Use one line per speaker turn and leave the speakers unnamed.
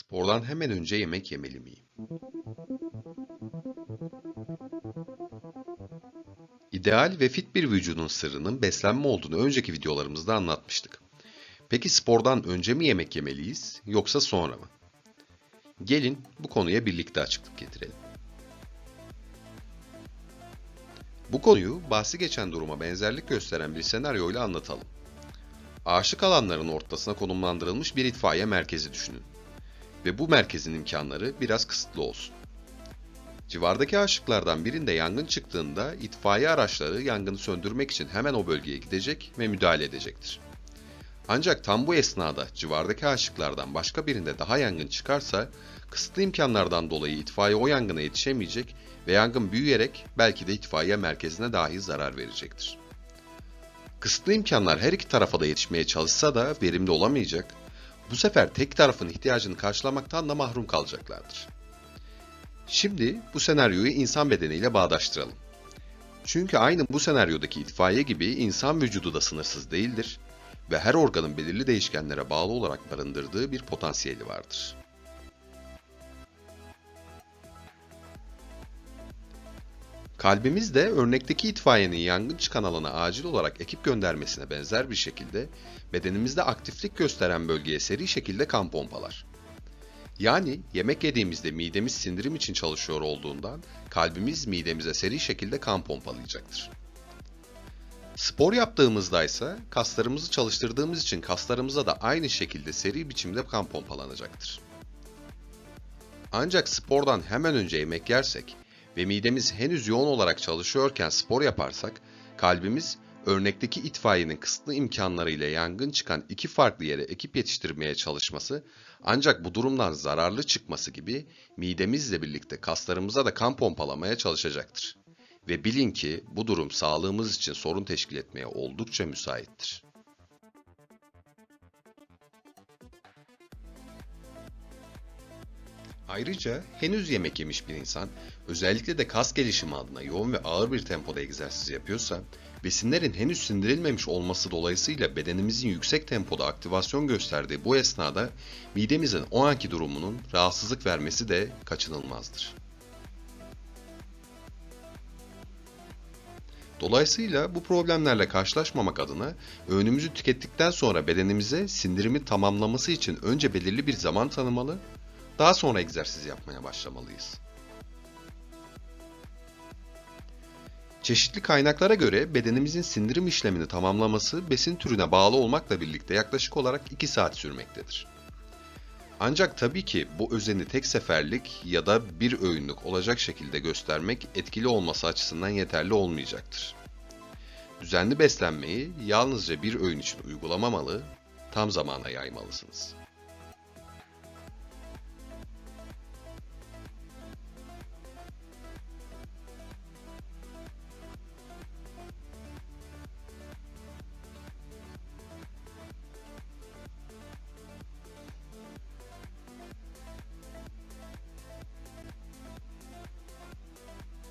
Spordan hemen önce yemek yemeli miyim? İdeal ve fit bir vücudun sırrının beslenme olduğunu önceki videolarımızda anlatmıştık. Peki spordan önce mi yemek yemeliyiz yoksa sonra mı? Gelin bu konuya birlikte açıklık getirelim. Bu konuyu bahsi geçen duruma benzerlik gösteren bir senaryoyla anlatalım. Aşık alanların ortasına konumlandırılmış bir itfaiye merkezi düşünün. Ve bu merkezin imkanları biraz kısıtlı olsun. Civardaki aşıklardan birinde yangın çıktığında itfaiye araçları yangını söndürmek için hemen o bölgeye gidecek ve müdahale edecektir. Ancak tam bu esnada civardaki aşıklardan başka birinde daha yangın çıkarsa kısıtlı imkanlardan dolayı itfaiye o yangına yetişemeyecek ve yangın büyüyerek belki de itfaiye merkezine dahi zarar verecektir. Kısıtlı imkanlar her iki tarafa da yetişmeye çalışsa da verimli olamayacak, bu sefer tek tarafın ihtiyacını karşılamaktan da mahrum kalacaklardır. Şimdi bu senaryoyu insan bedeniyle bağdaştıralım. Çünkü aynı bu senaryodaki itfaiye gibi insan vücudu da sınırsız değildir ve her organın belirli değişkenlere bağlı olarak barındırdığı bir potansiyeli vardır. Kalbimiz de örnekteki itfaiyenin yangın çıkan alana acil olarak ekip göndermesine benzer bir şekilde bedenimizde aktiflik gösteren bölgeye seri şekilde kan pompalar. Yani yemek yediğimizde midemiz sindirim için çalışıyor olduğundan kalbimiz midemize seri şekilde kan pompalayacaktır. Spor yaptığımızda ise kaslarımızı çalıştırdığımız için kaslarımıza da aynı şekilde seri biçimde kan pompalanacaktır. Ancak spordan hemen önce yemek yersek ve midemiz henüz yoğun olarak çalışıyorken spor yaparsak, kalbimiz örnekteki itfaiyenin kısıtlı imkanlarıyla yangın çıkan iki farklı yere ekip yetiştirmeye çalışması, ancak bu durumdan zararlı çıkması gibi midemizle birlikte kaslarımıza da kan pompalamaya çalışacaktır. Ve bilin ki bu durum sağlığımız için sorun teşkil etmeye oldukça müsaittir. Ayrıca henüz yemek yemiş bir insan, özellikle de kas gelişimi adına yoğun ve ağır bir tempoda egzersiz yapıyorsa, besinlerin henüz sindirilmemiş olması dolayısıyla bedenimizin yüksek tempoda aktivasyon gösterdiği bu esnada midemizin o anki durumunun rahatsızlık vermesi de kaçınılmazdır. Dolayısıyla bu problemlerle karşılaşmamak adına öğünümüzü tükettikten sonra bedenimize sindirimi tamamlaması için önce belirli bir zaman tanımalı daha sonra egzersiz yapmaya başlamalıyız. Çeşitli kaynaklara göre bedenimizin sindirim işlemini tamamlaması besin türüne bağlı olmakla birlikte yaklaşık olarak 2 saat sürmektedir. Ancak tabii ki bu özeni tek seferlik ya da bir öğünlük olacak şekilde göstermek etkili olması açısından yeterli olmayacaktır. Düzenli beslenmeyi yalnızca bir öğün için uygulamamalı, tam zamana yaymalısınız.